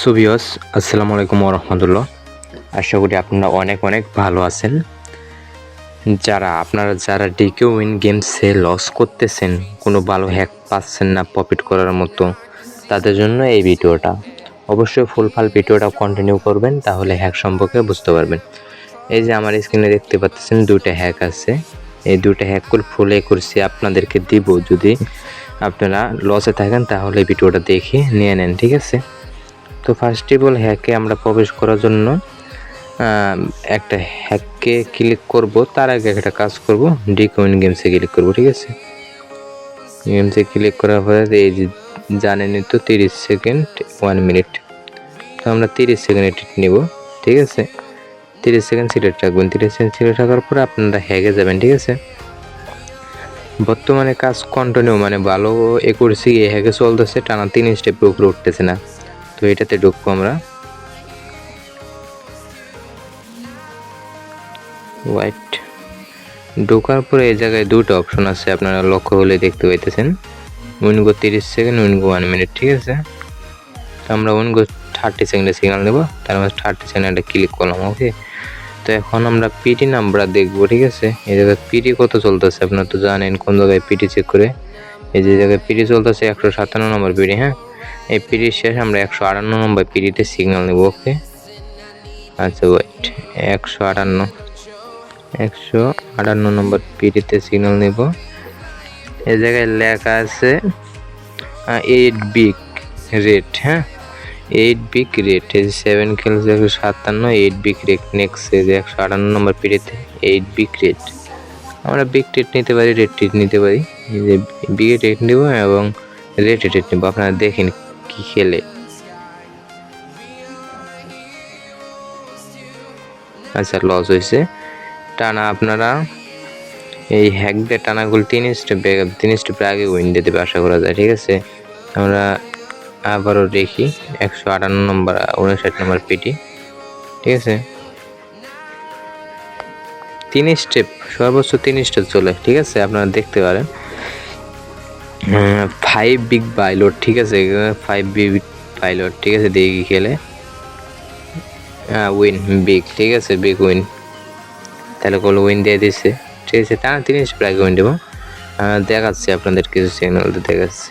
সুবিয়স আসসালামু আলাইকুম রহমতুল্লাহ। আশা করি আপনারা অনেক অনেক ভালো আছেন। যারা আপনারা যারা ডিকে উইন গেমসে লস করতেছেন, কোনো ভালো হ্যাক পাচ্ছেন না প্রফিট করার মতো, তাদের জন্য এই ভিডিওটা। অবশ্যই ফুলফাল ভিডিওটা কন্টিনিউ করবেন, তাহলে হ্যাক সম্পর্কে বুঝতে পারবেন। এই যে আমার স্ক্রিনে দেখতে পাচ্ছেন দুইটা হ্যাক আছে। এই দুইটা হ্যাক করে ফুলে করছি, আপনাদেরকে দিব। যদি আপনারা লসে থাকেন, তাহলে ভিডিওটা দেখে নিয়ে নেন, ঠিক আছে? তো ফার্স্ট অফ অল হ্যাকে আমরা প্রবেশ করার জন্য একটা হ্যাককে ক্লিক করব, তার আগে একটা কাজ করব ডিকমেন্ট গেমসে ক্লিক করব, ঠিক আছে? গেমসে ক্লিক করার পরে এই যে জানেনই তো, তিরিশ সেকেন্ড ওয়ান মিনিট তো আমরা তিরিশ সেকেন্ড এডিট নেব, ঠিক আছে? তিরিশ সেকেন্ড সিলেক্ট রাখবেন। তিরিশ সেকেন্ড সিলেক্ট রাখার পরে আপনারা হ্যাকে যাবেন, ঠিক আছে? বর্তমানে কাজ কন্টিনিউ মানে ভালো এ করছি এ হ্যাকে চলতেছে, টানা তিন স্টেপের উপরে উঠতেছে না। তো এটাতে ঢুকবো আমরা। হোয়াইট ঢোকার পরে এই জায়গায় দুটো অপশন আছে, আপনারা লক্ষ্য হলে দেখতে পাইতেছেন। উইনগো তিরিশ সেকেন্ড উইনগো ওয়ান মিনিট ঠিক আছে? তো আমরা উইনগো থার্টি সেকেন্ডে সিগনাল দেবো, তার মধ্যে থার্টি সেকেন্ডে ক্লিক করলাম ওকে তো এখন আমরা পিটি নাম্বার দেখব, ঠিক আছে? এই জায়গায় পিটি কত চলতেছে, আপনারা তো জানেন, কোন জায়গায় পিটি চেক করে। এই যে জায়গায় পিটি চলতেছে একশো সাতান্ন নম্বর পিটি হ্যাঁ? এই পিরির শেষ আমরা একশো আটান্ন নম্বর পিরিতে সিগন্যাল নেব ওকে আচ্ছা ওয়েট একশো আটান্ন একশো আটান্ন নম্বর পিরিতে সিগন্যাল নেব। এ জায়গায় লেখা আছে এইট বিগ রেট হ্যাঁ? এইট বিগ রেট এই সেভেন খেলস একশো সাতান্ন এইট বিগ রেট নেক্সট যে একশো আটান্ন নম্বর পিরিতে এইট বিগ রেট আমরা বিগ রেট নিতে পারি রেট নিতে পারি। বিগ রেট নেব এবং রেট রেট নেব। আপনারা দেখেন কি খেলে। আচ্ছা লস হয়েছে। টানা আপনারা এই হ্যাক দিয়ে টানাগুলো তিন স্টেপ তিন স্টেপের আগে উইন দেবে, আশা করা যায়, ঠিক আছে? আমরা আবারও দেখি, একশো আটান্ন নম্বর, উনষাট নম্বর পিটি ঠিক আছে? তিন স্টেপ সর্বোচ্চ তিন স্টেপ চলে, ঠিক আছে? আপনারা দেখতে পারেন। ফাইভ বিগ পাইলট ঠিক আছে? ফাইভ বিগ পাইলট ঠিক আছে? দেখি খেলে। উইন বিগ ঠিক আছে? বিগ উইন তাহলে কল উইন দিয়ে দিচ্ছে ঠিক আছে তিন স্টেপ আগে উইন দেবো। দেখাচ্ছি আপনাদের কিছু সিগন্যাল তো দেখাচ্ছি।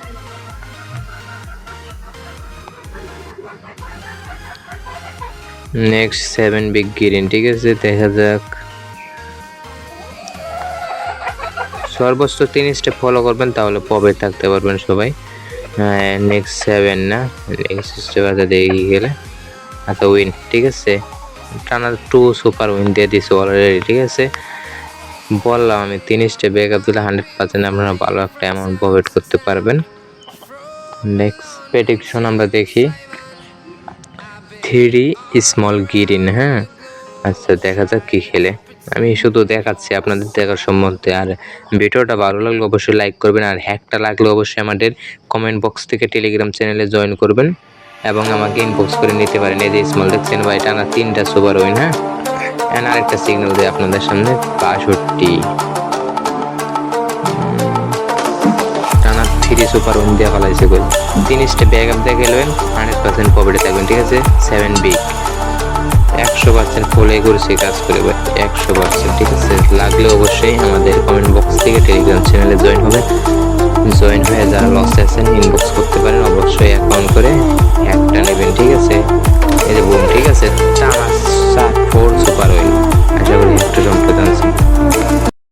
নেক্সট সেভেন বিগ গ্রিন ঠিক আছে? দেখা যাক। সর্বোচ্চ তিন স্টেপ ফলো করবেন, তাহলে পবে থাকতে পারবেন সবাই। নেক্সট সেভেন না? নেক্সট স্টেপ আছে দেখি গেলে। আচ্ছা উইন ঠিক আছে? টানা টু সুপার উইন দিয়ে দিছে অলরেডি ঠিক আছে? বললাম আমি, তিন স্টেপ ব্যাকআপ দিলে হান্ড্রেড পার্সেন্ট আপনারা ভালো একটা অ্যামাউন্ট প্রফিট করতে পারবেন। নেক্সট প্রেডিকশন আমরা দেখি। থ্রি স্মল গ্রিন হ্যাঁ? আচ্ছা দেখা যাক কী খেলে। আমি শুধু দেখাচ্ছি আপনাদের দেখার সম্বন্ধে। আর ভিডিওটা ভালো লাগলে অবশ্যই লাইক করবেন, আর হ্যাকটা লাগলে অবশ্যই আমাদের কমেন্ট বক্স থেকে টেলিগ্রাম চ্যানেলে জয়েন করবেন এবং আমাকে ইনবক্স করে নিতে পারেন। এই যে স্মল দেখছেন ভাই, টানা তিনটা সুপার উইন হ্যাঁ? এন্ড আরেকটা সিগন্যাল দেয় আপনাদের সামনে, বাষট্টি। টানা থ্রি সুপার উইন দিয়ে ফেলাইছে গোল তিন স্টেপ ব্যাক আপ দিয়ে খেলবেন হান্ড্রেড পার্সেন্ট প্রফিটে থাকবেন, ঠিক আছে? সেভেন বিগ একশো পার্সেন্ট ফলে করছে কাজ করে বাট একশো পার্সেন্ট ঠিক আছে? লাগলে অবশ্যই আমাদের কমেন্ট বক্স থেকে টেলিগ্রাম চ্যানেলে জয়েন হবে। জয়েন হয়ে যারা লস আছেন ইনবক্স করতে পারেন, অবশ্যই অ্যাকাউন্ট করে একটা